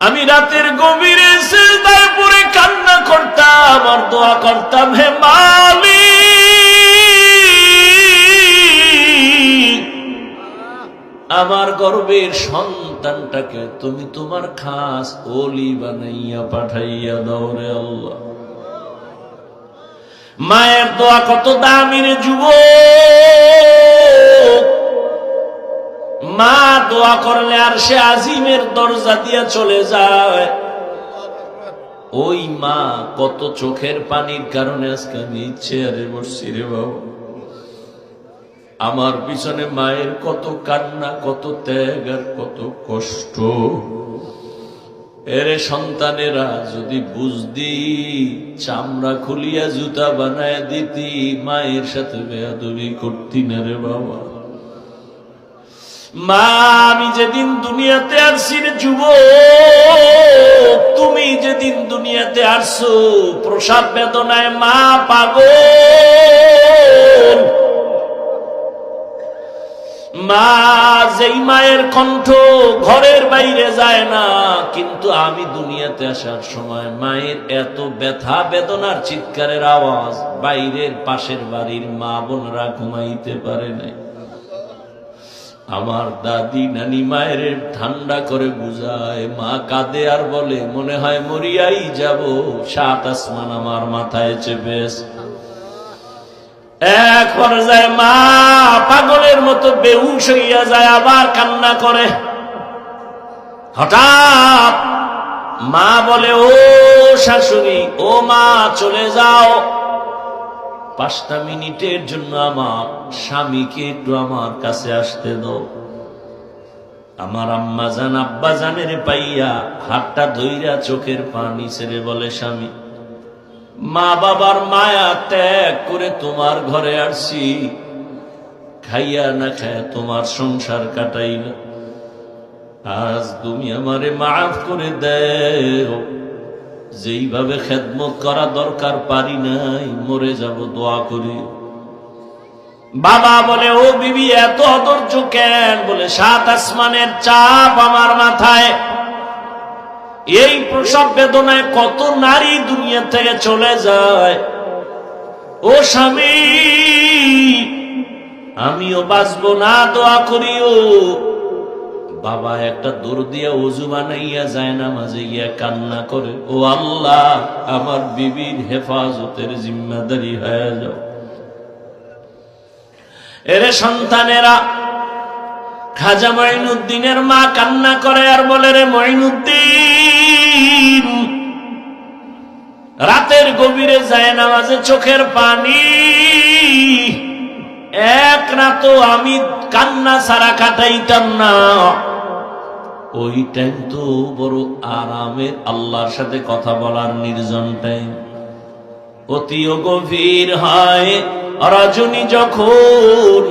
আমি রাতের গভীরে সেজদায় পড়ে কান্না করতাম আর দোয়া করতাম, হে মালিক, আমার গর্বের সন্তানটাকে তুমি তোমার খাস ওলি বানাইয়া পাঠাইয়া রে আল্লাহ। মায়ের দোয়া কত দামি রে যুব মা দোয়া করলে আর সে আজিমের দরজা দিয়া চলে যায়। ওই মা কত চোখের পানির কারণে আজকে আমি আরে বসছি রে বাবু। আমার পিছনে মায়ের কত কান্না, কত ত্যাগ আর কত কষ্ট। এরে সন্তানেরা, যদি বুঝদি চামড়া খুলিয়া জুতা বানায় দিতি, মায়ের সাথে বেয়াদবি করতি না রে বাবা। মা, আমি যেদিন দুনিয়াতে আসছি রে যুব তুমি যেদিন দুনিয়াতে আসছো প্রসাদ বেদনায় মা পাগল। মা, যেই মায়ের কণ্ঠ ঘরের বাইরে যায় না, কিন্তু আমি দুনিয়াতে আসার সময় মায়ের এত ব্যথা বেদনার চিৎকারের আওয়াজ বাইরের পাশের বাড়ির মা বোনরা ঘুমাইতে পারে নাই। আমার দাদি নানি মায়ের ঠান্ডা করে বুঝায়, মা কাঁদে আর বলে, মনে হয় মরিয়াই যাব। সাত আসমান আমার মাথায় চেপেস এক পর্যায়ে মা পাগলের মতো বেহুশ হইয়া যায়, আবার কান্না করে। হঠাৎ মা বলে, ও শাশুড়ি, ও মা, চলে যাও। পাঁচটা মিনিটের জন্য আমার স্বামীকে একটু আমার কাছে আসতে দাও। আমার আম্মা জান, আব্বা জানের পাইয়া হাতটা ধইরা চোখের পানি ছেড়ে বলে, স্বামী, মা বাবার মায়া ত্যাগ করে তোমার ঘরে আসছি। খাইয়া না খায় তোমার সংসার কাটাইল। আজ তুমি আমারে মাফ করে দেও। যেইভাবে খেদমত করা দরকার পারি নাই, মরে যাব, দোয়া করি। বাবা বলে, ও বিবি, এত অধৈর্য কেন? বলে, সাত আসমানের চাপ আমার মাথায়। এই প্রসব বেদনায় কত নারী দুনিয়া থেকে চলে যায়। ও স্বামী, আমিও বাঁচবো না, দোয়া করিও। বাবা একটা দৌড় দিয়া উজু বানাইয়া যায় না মাঝে গিয়া কান্না করে। ও আল্লাহ, আমার বিবির হেফাজতের জিম্মাদারি হয়ে যাও। এরে সন্তানেরা, খাজা মঈনুদ্দিনের মা কান্না করে আর বলে, রে মঈনুদ্দিন, রাতের গভীরে যায় নামাজে চোখের পানি। এক রাত আমি কান্না ছাড়া কাটাইতাম না। ওই টাইম তো বড় আরামের আল্লাহর সাথে কথা বলার নির্জন টাইম অতিও গভীর হয় রাজনী যখন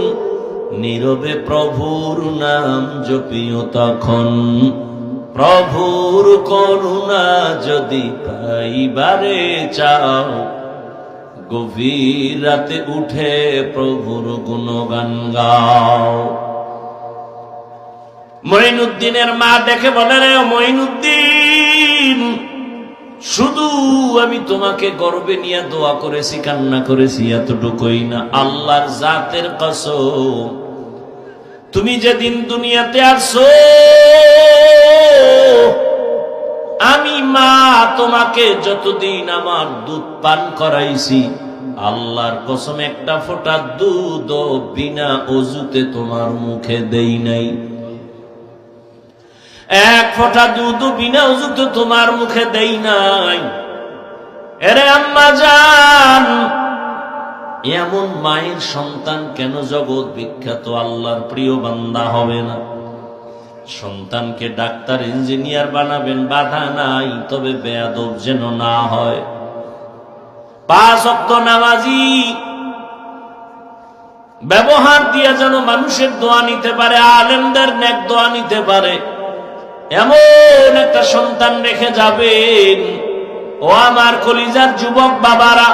নীরবে প্রভুর নাম জপিও তখন প্রভুর করুণা যদি পাইবারে চাও, গভীর রাতে উঠে প্রভুর গুণগান গাও। মঈনুদ্দিনের মা দেখে বলে, রে মঈনুদ্দিন, শুধু আমি তোমাকে গর্বে নিয়ে দোয়া করেছি, কান্না করেছি এতটুকুই না। আল্লাহর জাতের কসম, তুমি যেদিন দুনিয়াতে আসো, আমি মা তোমাকে যতদিন আমার দুধ পান করাইছি, আল্লাহর কসম, একটা ফোটা দুধ বিনা অজুতে তোমার মুখে দেই নাই। এক ফোঁটা দুধ বিনা অজুতে তোমার মুখে দেই নাই। এরে আম্মা যান এমন মায়ের সন্তান কেন জগৎ বিখ্যাত? আল্লাহর প্রিয় বান্দা হবে না। সন্তানকে ডাক্তার, ইঞ্জিনিয়ার বানাবেন, বাধা নাই, তবে বেয়াদব যেন না হয়। পাঁচ অক্ত নামাজি, ব্যবহার দিয়ে যেন মানুষের দোয়া নিতে পারে, আলেমদের নেক দোয়া নিতে পারে। এমন একটা সন্তান রেখে যাবেন। ও আমার কলিজার যুবক বাবারা